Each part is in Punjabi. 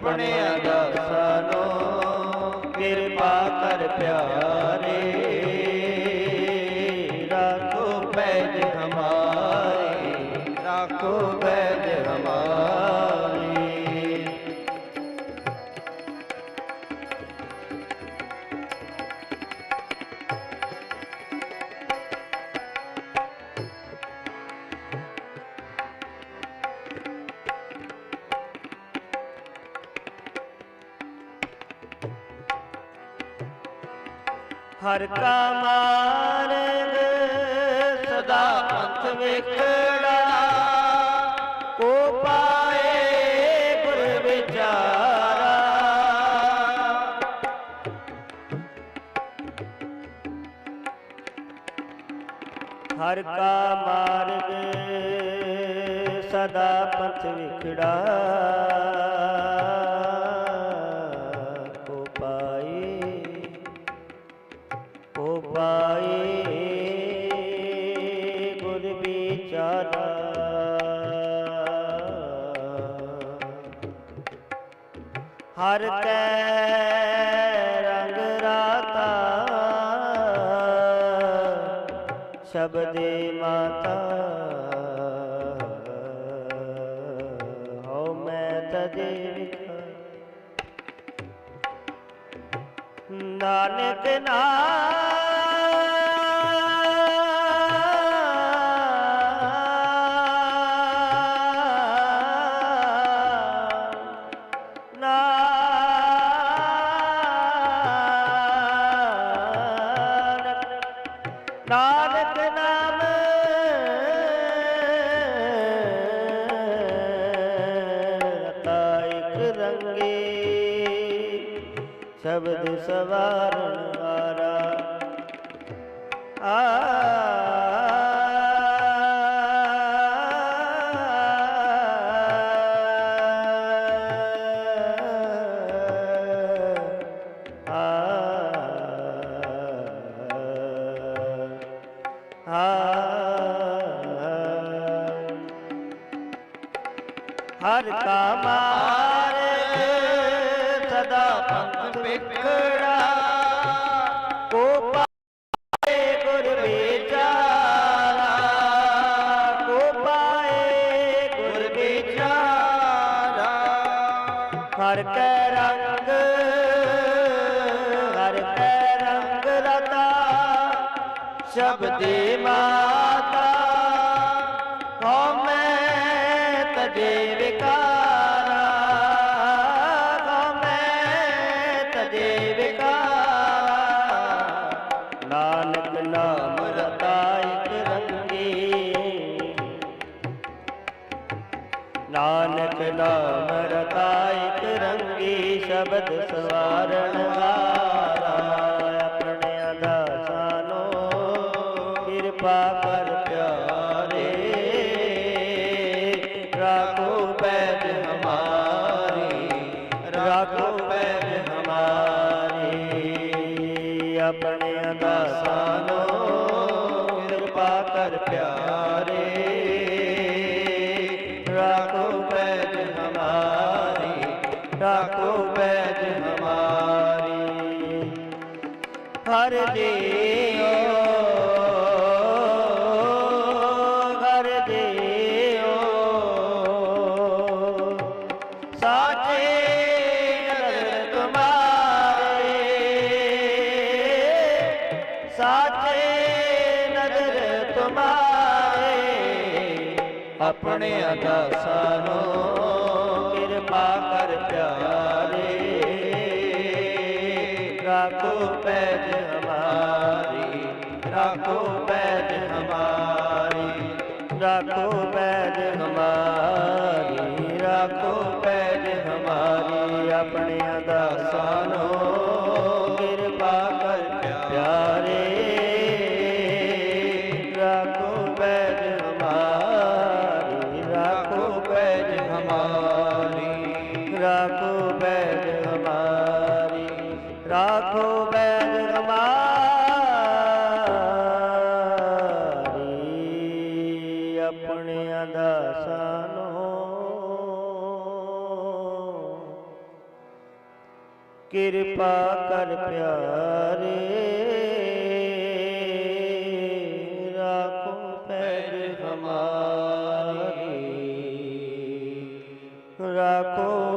ਆਪਣੇ ਅਦਾਸਾਂ ਹਰ ਕਾ ਮਾਰਗ, ਸਦਾ ਪੰਥ ਵਿਖੜਾ। ਕੋ ਪਾਏ ਗੁਰ ਵਿਚਾਰਾ। ਹਰ ਕਾ ਮਾਰਗ, ਸਦਾ ਪੰਥ ਵਿਖੜਾ। ਕੈ ਰੰਗ ਰਾਤਾ। ਸ਼ਬਦੇ ਮਾਤਾ। ਹਉ ਮੈਂ ਤਦੇ ਵਿਖਾ। ਨਾਨਕ ਨਾਮ ਸਵਾਰਨ ਵਾਰਾ। ਆ। ਹਰ ਕਾ ਮਾਰਗ ਹਰ ਕੈ ਰੰਗ, ਹਰ ਕੈ ਰੰਗ ਰਤਾ ਸ਼ਬਦੇ ਮਾਤਾ ਹਉ ਮੈਂ ਤਜੇ ਵਿਕਾਰਾ ਹਉ ਤਜੇ ਵਿਕਾਰਾ। ਨਾਨਕ ਨਾਮ ਰਤਾ ਇਕ ਰੰਗੀ, ਨਾਨਕ ਨਾਮ ਰਤਾ ਇਕ ਰੰਗੀ ਸ਼ਬਦ ਸਵਾਰਨ ਵਾਰਾ ਹਮਾਰੀ ਰਾਖੋ ਪੈਜ ਹਮਾਰੀ। ਹਰ ਜੀਓ ਹਰ ਜੀਓ ਸਾਚੇ ਨਦਰ ਤੁਮਾਰੇ, ਸਾਚੇ ਨਦਰ ਤੁਮਾਰੇ। ਆਪਣੇ ਅਦਾਸਾਂ ਰਾਖੋ ਪੈਜ ਹਮਾਰੀ ਰਾਖੋ ਪੈਜ ਹਮਾਰੀ ਰਾਖੋ ਪੈਜ ਹਮਾਰੀ ਆਪਣੇ ਰਾਖੋ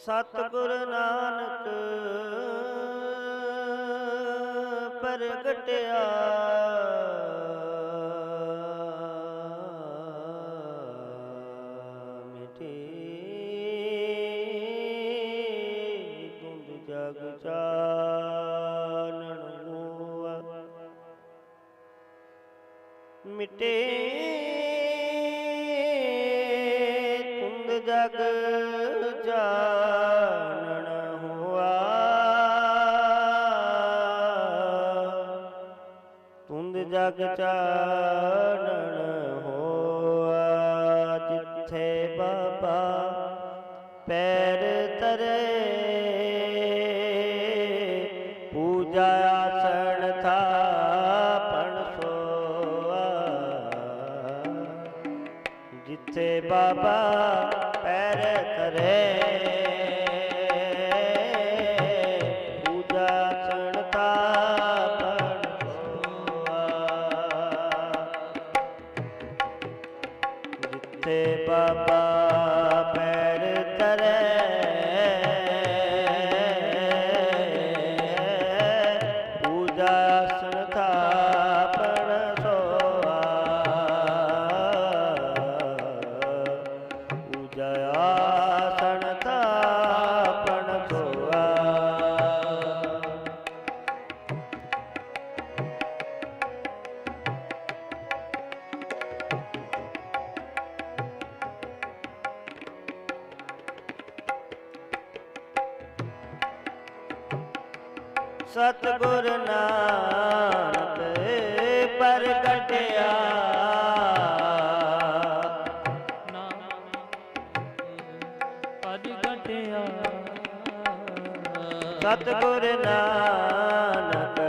ਸਤਿਗੁਰ ਨਾਨਕ ਪ੍ਰਗਟਿਆ। ਮਿਟੇ ਤੁੰਦ ਜਗ ਚਾਨਣ ਹੋਆ ਮਿਟੇ ਤੁੰਦ ਜਗ ਜਗ ਚਾਨਣ ਹੋਆ, ਜਿੱਥੇ ਬਾਬਾ ਪੈਰ ਤਰੇ ਪੂਜਾ ਆਸਣ ਥਾਪਣ ਸੋਆ, ਜਿੱਥੇ ਬਾਬਾ ਪੈਰ ਧਰੇ। ਸਤਿਗੁਰ ਨਾਨਕ ਪ੍ਰਗਟਿਆ ਸਤਿਗੁਰ ਨਾਨਕ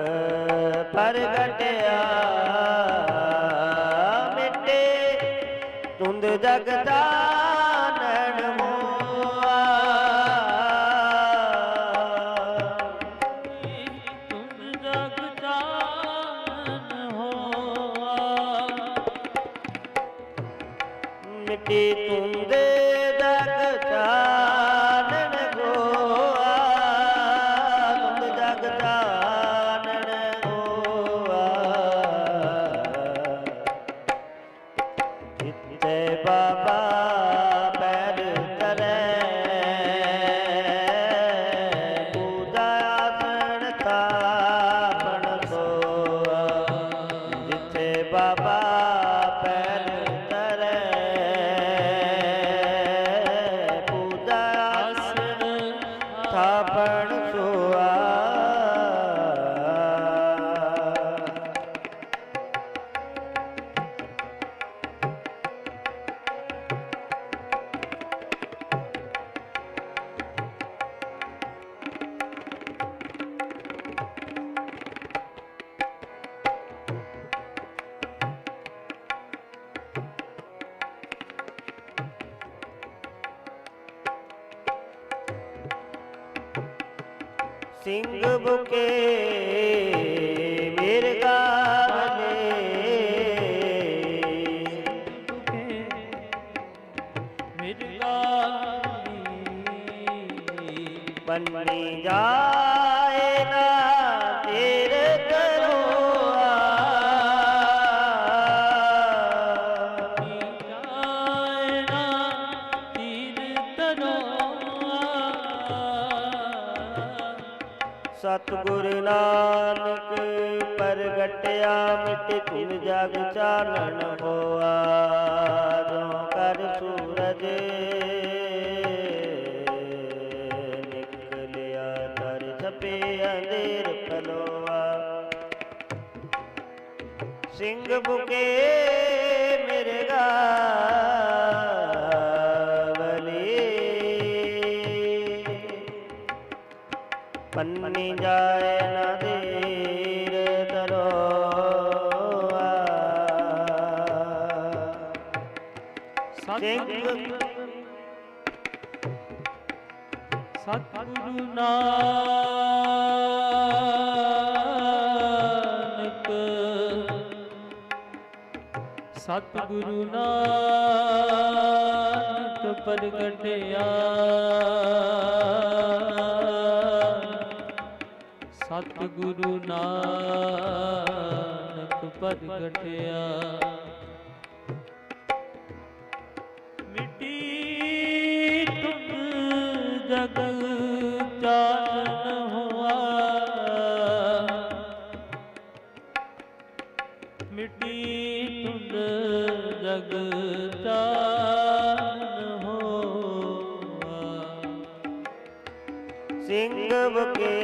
ਮਿੱਟੀ ਤੁੰਦੇ ਜਗ ਸਿੰਘ ਬੁਕੇ ਮੇਰੇ ਗਾਵਲੇ ਮਿਰਗਾਨੀ ਬੰਨੀ ਜਾਏ ਸਤਿਗੁਰ ਨਾਨਕ, ਪ੍ਰਗਟਿਆ ਮਿਟ ਧੁਨ ਜਗ ਚਾਨਣ ਹੋਆ। ਜੋ ਕਰ ਸੂਰਜ ਨਿਕਲਿਆ ਤਰ ਛਪੇ ਅੰਧੇਰ ਫਲੋਆ। ਸਿੰਘ ਬੁਕੇ ਮੇਰੇ ਗਾ ਪੰਨੀ ਜਾਏ ਨਾ ਧੀਰ ਤਰੋਆ ਸਿੰਘ ਸਤਿਗੁਰੂ ਨਾਨਕ ਸਤਿਗੁਰੂ ਨਾਨਕ ਪ੍ਰਗਟਿਆ। ਗੁਰੂ ਨਾਨਕ ਪ੍ਰਗਟਿਆ। ਮਿੱਟੀ ਤੁਮ ਜਗ ਚਾਨਣ ਹੋਆ। ਮਿੱਟੀ ਤੁੰਦ ਜਗ ਚਾਨਣ ਹੋਆ। ਸਿੰਘ ਬਕੇ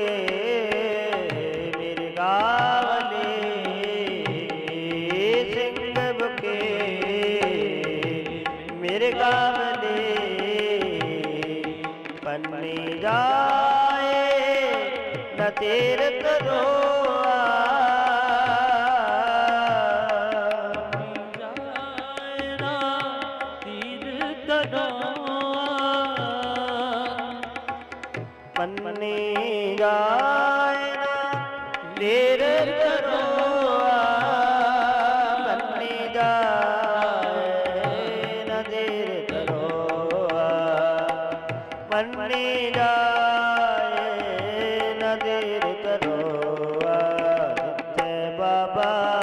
ਜਿੱਥੇ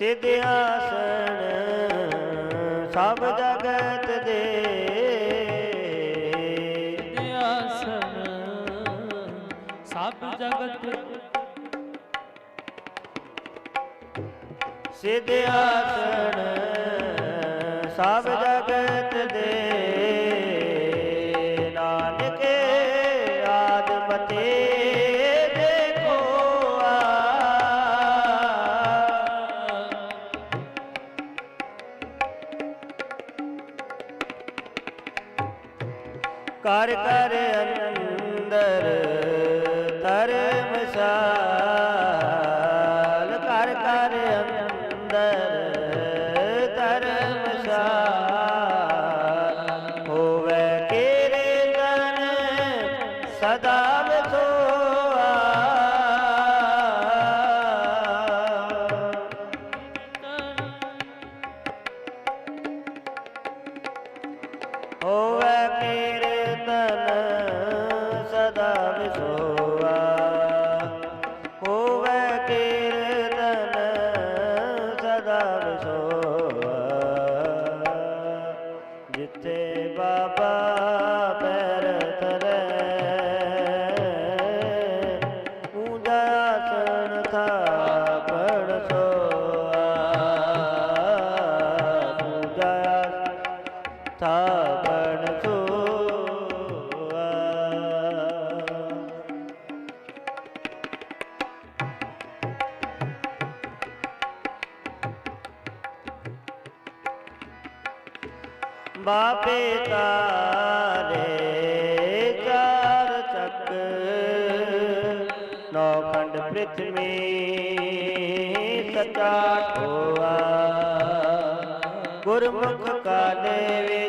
ਸਿਧ ਆਸਣ ਸਭ ਜਗਤ ਦੇ। ਆਸਣ ਸਭ ਜਗਤ। ਸਿਧ ਆਸਣ ਸਭ the ਬਾਪੇ ਤਾਰੇ ਚਾਰ ਚੱਕ। ਨੌ ਖੰਡ ਪ੍ਰਿਥਵੀ ਸਚਾ ਠੋਆ ਗੁਰਮੁਖ ਕਾ ਦੇਵੀ